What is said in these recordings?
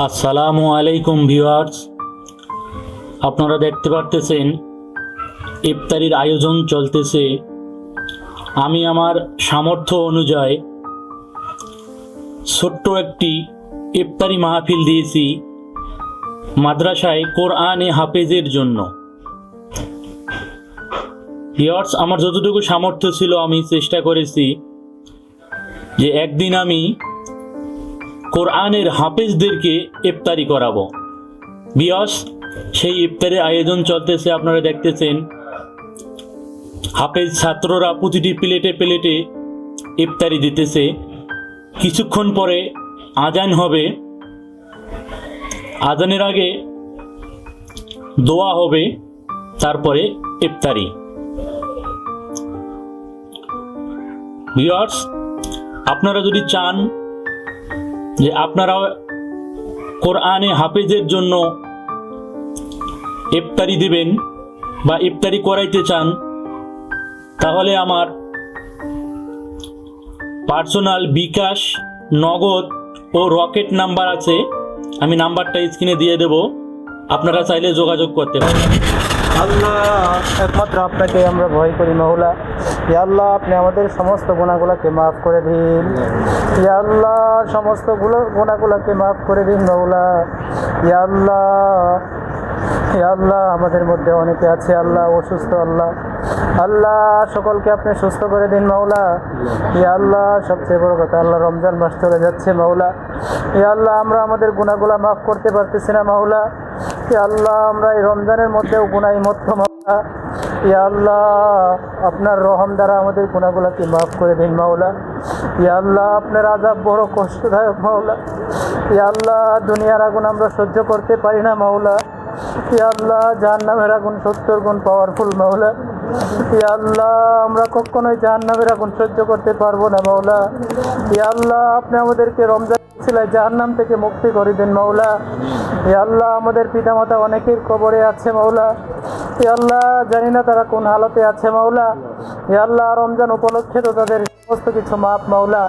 আসসালামু আলাইকুম ভিউয়ার্স। আপনারা দেখতে পারতেছেন, ইফতারির আয়োজন চলতেছে। আমি আমার সামর্থ্য অনুযায়ী ছোট্ট একটি ইফতারি মাহফিল দিয়েছি মাদ্রাসায় কোরআনে হাফেজের জন্য। ভিউয়ার্স, আমার যতটুকু সামর্থ্য ছিল, আমি চেষ্টা করেছি যে একদিন আমি কোরআনের হাফেজদেরকে ইফতারি করাবো। বিয়স, সেই ইফতারের আয়োজন চলতেছে, আপনারা দেখতেছেন। হাফেজ ছাত্ররা প্রতিটি প্লেটে প্লেটে ইফতারি দিতেছে। কিছুক্ষণ পরে আজান হবে। আজানের আগে দোয়া হবে, তারপরে ইফতারি। আপনারা যদি চান যে আপনারা কোরআনে হাফেজের জন্য ইফতারি দিবেন বা ইফতারি করাইতে চান, তাহলে আমার পার্সোনাল বিকাশ, নগদ ও রকেট নাম্বার আছে। আমি নাম্বারটা স্ক্রিনে দিয়ে দেব। আপনারা চাইলে যোগাযোগ করতে পারেন। আল্লাহ, একমাত্র আপনাকে আমরা ভয় করি মহলা। ইয়া আল্লাহ, আপনি আমাদের সমস্ত গুণাগুলোকে মাফ করে দিন। ইয়া সমস্তগুলো গুণাগুলোকে মাফ করে দিন মৌলা ইয়া আল্লাহ আল্লাহ, আমাদের মধ্যে অনেকে আছে, আল্লাহ, অসুস্থ আল্লাহ। আল্লাহ, সকলকে আপনি সুস্থ করে দিন মাওলা ইয়া আল্লাহ, সবচেয়ে বড় কথা, আল্লাহ রমজান মাস চলে যাচ্ছে মাওলা ইয়া আল্লাহ, আমরা আমাদের গুণাগুলা মাফ করতে পারতেছি না মাওলা আল্লাহ, আমরা এই রমজানের মধ্যে গুনাই মধ্যম ইয়া আল্লাহ, আপনার রহম দ্বারা আমাদের গুণাগুলাকে মাফ করে দিন, মাওলা। ইয়া আল্লাহ, আপনার আজাব বড় কষ্টদায়ক, মাওলা। ইয়া আল্লাহ, দুনিয়ার আগুন আমরা সহ্য করতে পারি না, মাওলা। ইয়া আল্লাহ, জাহান্নামের আগুন সত্তর গুণ পাওয়ারফুল মাওলা। আল্লাহ, আমরা কখনোই জাহান্নামের আগুন সহ্য করতে পারব না, মাওলা। আল্লাহ, আপনি আমাদেরকে রমজান ছিলেন জাহান্নাম থেকে মুক্তি করে দিন, মাওলা। আল্লাহ, আমাদের পিতামাতা অনেকের কবরে আছে, মাওলা। আল্লাহ, জানি না তারা কোন হালতে আছে, মাওলা। আল্লাহ, রমজান উপলক্ষে তো তাদের সমস্ত কিছু মাফ, মাওলা।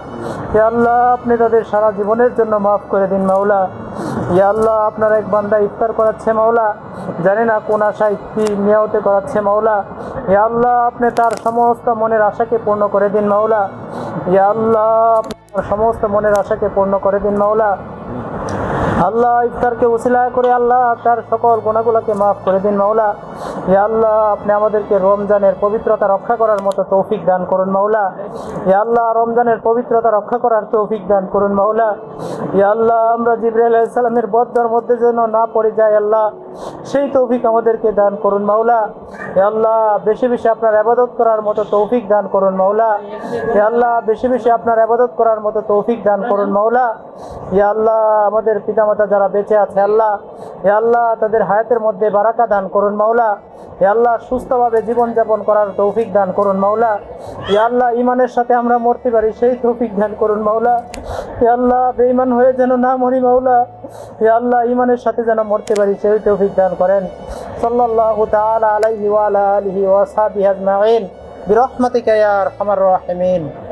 আল্লাহ, আপনি তাদের সারা জীবনের জন্য মাফ করে দিন, মাওলা। আল্লাহ, আপনার এক বান্দা ইফতার করাচ্ছে, মাওলা। জানি না কোন আশায় কি নিয়তে করাচ্ছে, মাওলা। ইয়া আল্লাহ, আপনি তার সমস্ত মনের আশাকে পূর্ণ করে দিন, মাওলা। ইয়া আল্লাহ, আপনি তার সমস্ত মনের আশাকে পূর্ণ করে দিন, মাওলা। আল্লাহ, ইফতারকে উসিলা করে আল্লাহ তার সকল গুণাগুলোকে মাফ করে দিন, মাওলা। ইয়া আল্লাহ, আপনি আমাদেরকে রমজানের পবিত্রতা রক্ষা করার মতো তৌফিক দান করুন, মাওলা। ইয়া আল্লাহ, রমজানের পবিত্রতা রক্ষা করার তৌফিক দান করুন, মাওলা। ইয়া আল্লাহ, আমরা জিব্রাইল আলাইহিস সালামের বদ্দার মধ্যে যেন না পড়ে যায়, আল্লাহ। সেই তৌফিক আমাদেরকে দান করুন, মাওলা। ইয়া আল্লাহ, বেশি বেশি আপনার আবাদত করার মতো তৌফিক দান করুন, মাওলা। ইয়া আল্লাহ, বেশি বেশি আপনার আবাদত করার মতো তৌফিক দান করুন, মাওলা। ইয়া আল্লাহ, আমাদের পিতামাতা যারা বেঁচে আছে, আল্লাহ। ইয়া আল্লাহ, তাদের হায়াতের মধ্যে বারাকা দান করুন, মাওলা। ইয়া আল্লাহ, সুস্থভাবে জীবনযাপন করার তৌফিক দান করুন, মাওলা। ইয়া আল্লাহ ইমানের সাথে আমরা মরতে পারি, সেই তৌফিক দান করুন, মাওলা। ইয়া আল্লাহ, বেঈমান হয়ে যেন না মরি, মাওলা। ইয়া আল্লাহ ইমানের সাথে যেন মরতে পারি, সেই তৌফিক দান করেন। সাল্লাহ তাআলা আলাইহি ওয়া আলা আলিহি ওয়া সাহবিহি আজমাইন। বিরহমাতিকা ইয়া আরহামার রাহিমিন।